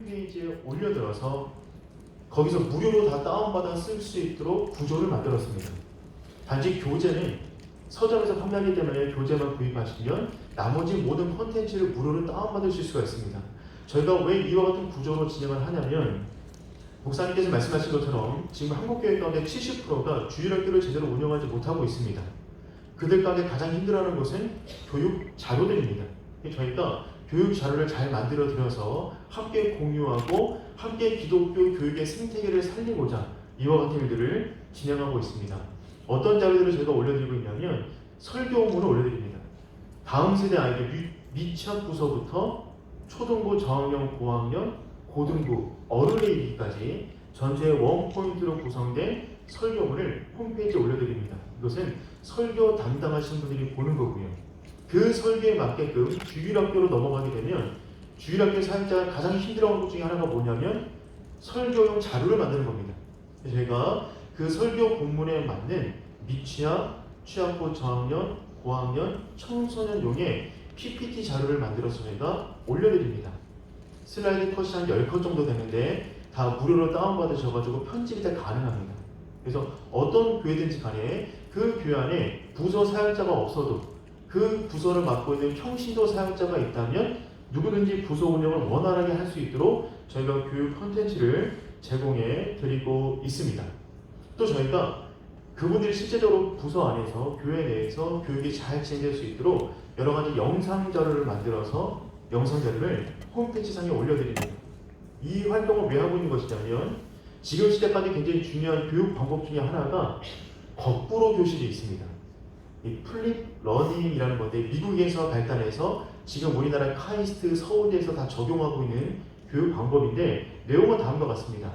홈페이지에 올려들어서 거기서 무료로 다 다운받아 쓸 수 있도록 구조를 만들었습니다. 단지 교재는 서점에서 판매하기 때문에 교재만 구입하시면 나머지 모든 콘텐츠를 무료로 다운받으실 수가 있습니다. 저희가 왜 이와 같은 구조로 진행을 하냐면 목사님께서 말씀하신 것처럼 지금 한국교회 가운데 70%가 주일학교를 제대로 운영하지 못하고 있습니다. 그들 가운데 가장 힘들어하는 것은 교육 자료들입니다. 저희가 교육 자료를 잘 만들어 드려서 함께 공유하고 함께 기독교 교육의 생태계를 살리고자 이와 같은 일들을 진행하고 있습니다. 어떤 자료들을 저희가 올려드리고 있냐면 설교문을 올려드립니다. 다음 세대 아이들 미, 미취학 부서부터 초등부, 저학년, 고학년, 고등부, 어른에 이르기까지 전체 원포인트로 구성된 설교문을 홈페이지에 올려드립니다. 이것은 설교 담당하시는 분들이 보는 거고요. 그 설교에 맞게끔 주일학교로 넘어가게 되면 주일학교 사역자가 가장 힘들어하는 것 중에 하나가 뭐냐면 설교용 자료를 만드는 겁니다. 저희가 그 설교 본문에 맞는 미취학, 취학고 저학년, 고학년, 청소년용의 PPT 자료를 만들어서 저희가 올려드립니다. 슬라이드 컷이 한 10컷 정도 되는데 다 무료로 다운받으셔가지고 편집이 다 가능합니다. 그래서 어떤 교회든지 간에 그 교회 안에 부서 사역자가 없어도 그 부서를 맡고 있는 평신도 사역자가 있다면 누구든지 부서 운영을 원활하게 할 수 있도록 저희가 교육 콘텐츠를 제공해 드리고 있습니다. 또 저희가 그분들이 실제적으로 부서 안에서 교회 내에서 교육이 잘 진행될 수 있도록 여러 가지 영상 자료를 만들어서 영상 자료를 홈페이지 상에 올려드립니다. 이 활동을 왜 하고 있는 것이냐면 지금 시대까지 굉장히 중요한 교육 방법 중에 하나가 거꾸로 교실이 있습니다. 이 플립 러닝이라는 건데 미국에서 발달해서 지금 우리나라 카이스트 서울대에서 다 적용하고 있는 교육 방법인데 내용은 다음과 같습니다.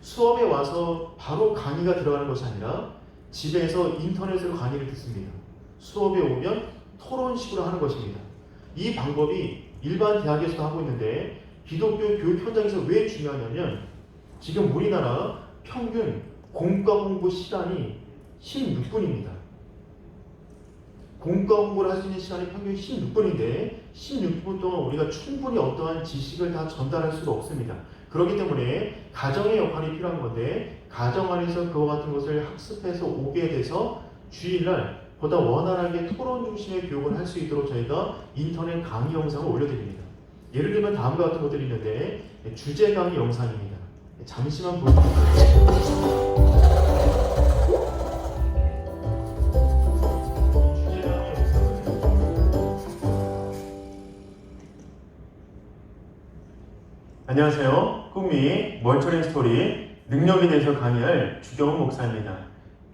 수업에 와서 바로 강의가 들어가는 것이 아니라 집에서 인터넷으로 강의를 듣습니다. 수업에 오면 토론식으로 하는 것입니다. 이 방법이 일반 대학에서도 하고 있는데 기독교 교육 현장에서 왜 중요하냐면 지금 우리나라 평균 공과 공부 시간이 16분입니다. 공과 공부를 할 수 있는 시간이 평균 16분인데 16분 동안 우리가 충분히 어떠한 지식을 다 전달할 수가 없습니다. 그렇기 때문에 가정의 역할이 필요한 건데 가정 안에서 그와 같은 것을 학습해서 오게 돼서 주일날 보다 원활하게 토론 중심의 교육을 할 수 있도록 저희가 인터넷 강의 영상을 올려드립니다. 예를 들면 다음과 같은 것들이 있는데 주제 강의 영상입니다. 잠시만 보여드릴게요. 안녕하세요. 꿈미 멀처링 스토리 능력에 대해서 강의할 주경훈 목사입니다.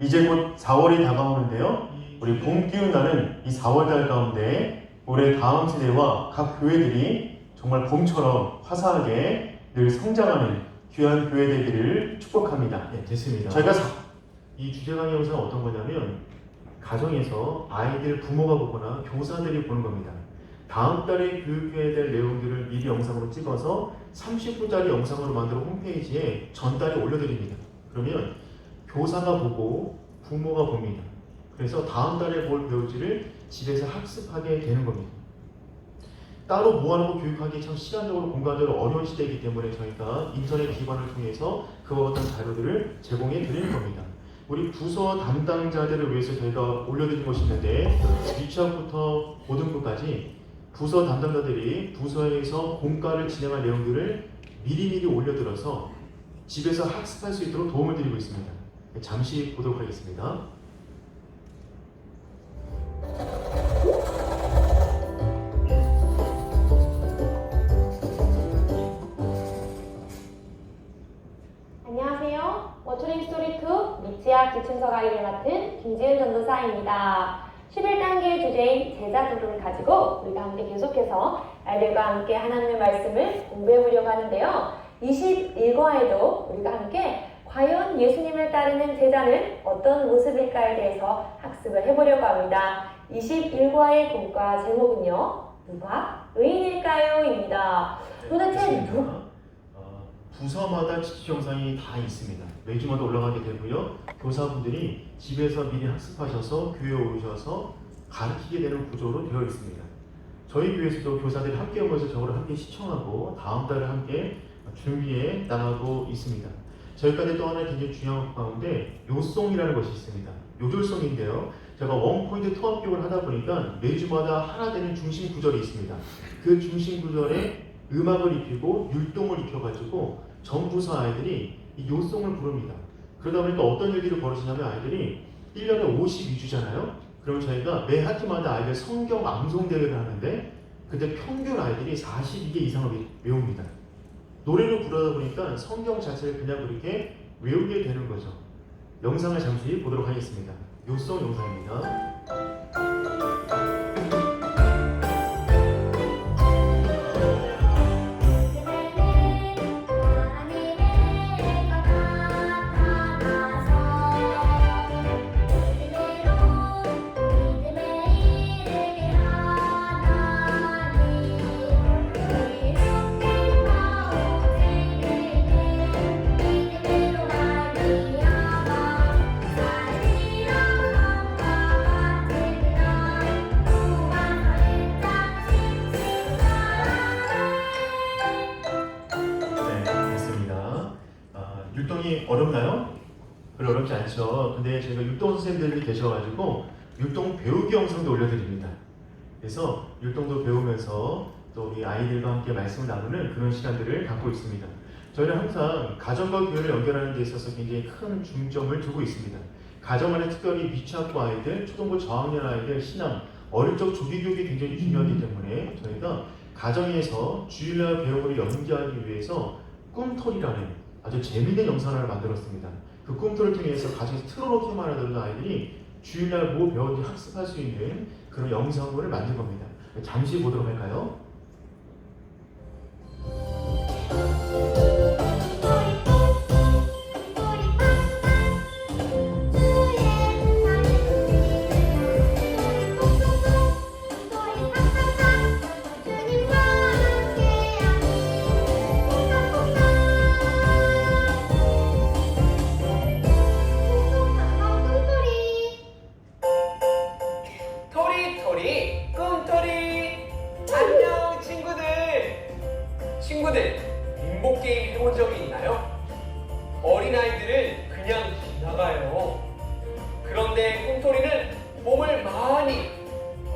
이제 곧 4월이 다가오는데요. 우리 봄 기운 나는 이 4월달 가운데 올해 다음 세대와 각 교회들이 정말 봄처럼 화사하게 늘 성장하는 귀한 교회 되기를 축복합니다. 네, 됐습니다. 저희가 사- 이 주제 강의 영상은 어떤 거냐면 가정에서 아이들 부모가 보거나 교사들이 보는 겁니다. 다음 달에 교육해야 될 내용들을 미리 영상으로 찍어서 30분짜리 영상으로 만들어 홈페이지에 전달에 올려드립니다. 그러면 교사가 보고 부모가 봅니다. 그래서 다음 달에 뭘 배울지를 집에서 학습하게 되는 겁니다. 따로 모아놓고 교육하기 참 시간적으로 공간적으로 어려운 시대이기 때문에 저희가 인터넷 기반을 통해서 그와 같은 자료들을 제공해 드리는 겁니다. 우리 부서 담당자들을 위해서 저희가 올려드린 것이 있는데 유치원부터 고등부까지 부서 담당자들이 부서에서 공과를 진행할 내용들을 미리미리 올려들어서 집에서 학습할 수 있도록 도움을 드리고 있습니다. 잠시 보도록 하겠습니다. 안녕하세요. 워터링 스토리 2 미치학 기춘서 강의를 맡은 김지은 전도사입니다. 11단계 주제인 제자 도름을 가지고 우리가 함께 계속해서 아이들과 함께 하나님의 말씀을 공부해 보려고 하는데요. 21과에도 우리가 함께 과연 예수님을 따르는 제자는 어떤 모습일까에 대해서 학습을 해보려고 합니다. 21과의 공과 제목은요. 누가 의인일까요? 입니다. 도대체 누, 어, 부서마다 지식 영상이 다 있습니다. 매주마다 올라가게 되고요. 교사분들이 집에서 미리 학습하셔서 교회에 오셔서 가르치게 되는 구조로 되어 있습니다. 저희 교회에서도 교사들이 함께 오면서 저거를 함께 시청하고 다음 달을 함께 준비해 나가고 있습니다. 저희까지 또 하나 굉장히 중요한 것 가운데 요송이라는 것이 있습니다. 요절송인데요. 제가 원포인트 통합 교육을 하다 보니까 매주마다 하나 되는 중심 구절이 있습니다. 그 중심 구절에 음악을 입히고 율동을 입혀가지고 전 부서 아이들이 이 요송을 부릅니다. 그러다 보니까 어떤 일들이 벌어지냐면 아이들이 1년에 52주잖아요. 그럼 저희가 매 학기마다 아이들 성경 암송 대회를 하는데 그때 평균 아이들이 42개 이상을 외웁니다. 노래를 부르다 보니까 성경 자체를 그냥 그렇게 외우게 되는 거죠. 영상을 잠시 보도록 하겠습니다. 요송 영상입니다. 율동이 어렵나요? 별로 어렵지 않죠. 근데 저희가 율동 선생님들이 계셔가지고 율동 배우기 영상도 올려드립니다. 그래서 율동도 배우면서 또 우리 아이들과 함께 말씀을 나누는 그런 시간들을 갖고 있습니다. 저희는 항상 가정과 교회를 연결하는 데 있어서 굉장히 큰 중점을 두고 있습니다. 가정 안에 특별히 미취학부 아이들, 초등부 저학년 아이들, 신앙, 어릴 적 조기 교육이 굉장히 중요하기 때문에 저희가 가정에서 주일날 배움을 연기하기 위해서 꿈토리라는 아주 재미있는 영상을 하나 만들었습니다. 그 꿈토를 통해서 가정에서 틀어놓기만 하던 아이들이 주일날 뭐 배웠는지 학습할 수 있는 그런 영상물을 만든 겁니다. 잠시 보도록 할까요? 몸을 많이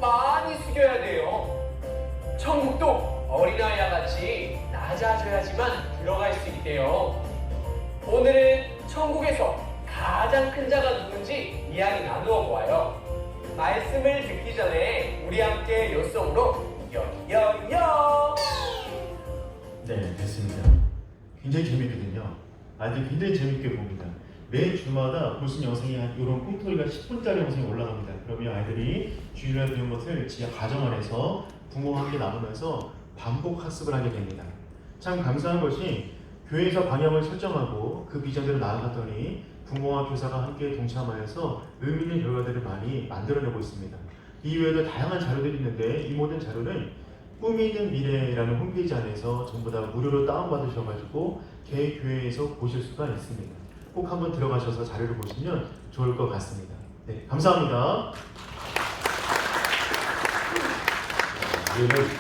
많이 숙여야 돼요 천국도 어린아이와 같이 낮아져야지만 들어갈 수 있대요 오늘은 천국에서 가장 큰 자가 누군지 이야기 나누어 보아요 말씀을 듣기 전에 우리 함께 요송으로 여여여 네, 됐습니다. 굉장히 재밌거든요. 아이들 굉장히 재밌게 봅니다. 매 주마다 무슨 영상이 한 이런 꿈토리가 10분짜리 영상이 올라갑니다. 그러면 아이들이 주일날 배운 것을 지하 가정 안에서 부모와 함께 나누면서 반복 학습을 하게 됩니다. 참 감사한 것이 교회에서 방향을 설정하고 그 비전대로 나아갔더니 부모와 교사가 함께 동참하여서 의미 있는 결과들을 많이 만들어내고 있습니다. 이 외에도 다양한 자료들이 있는데 이 모든 자료는 꿈이 있는 미래라는 홈페이지 안에서 전부 다 무료로 다운받으셔가지고 개 교회에서 보실 수가 있습니다. 꼭 한번 들어가셔서 자료를 보시면 좋을 것 같습니다. 네, 감사합니다. 우리는